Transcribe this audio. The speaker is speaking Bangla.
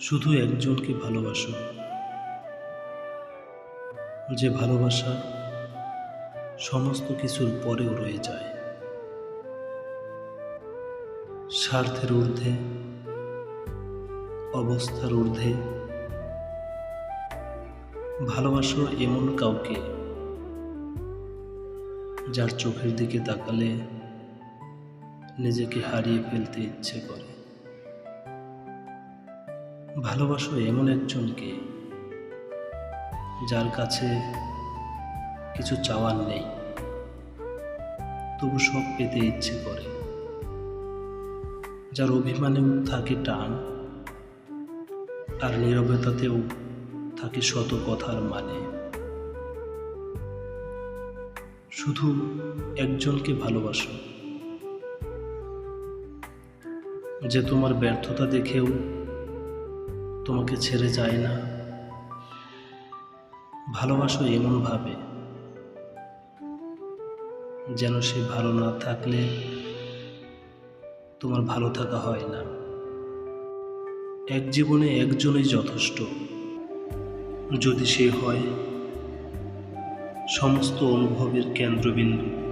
শুধু একজনকে ভালোবাসো। যে ভালোবাসা সমস্ত কিছুর পরেও রয়ে যায়। স্বার্থের ঊর্ধ্বে, অবস্থার ঊর্ধ্বে, ভালোবাসো এমন কাউকে যার চোখের দিকে তাকালে নিজেকে হারিয়ে ফেলতে ইচ্ছে করে। ভালোবাসো এমন একজনকে যার কাছে কিছু চাওয়ার নেই। তবু সব পেতে ইচ্ছে করে। যার অভিমানেও থাকে টান, আর নীরবতাতেও থাকে শত কথার মানে। শুধু একজনকে ভালোবাসো, যে তোমার ব্যর্থতা দেখেও তোমাকে ছেড়ে যায় না। ভালোবাসো এমনভাবে যেন সে ভালো না থাকলে তোমার ভালো থাকা হয় না। এক জীবনে একজনই যথেষ্ট। যদি সে হয়, সমস্ত অনুভবের কেন্দ্রবিন্দু।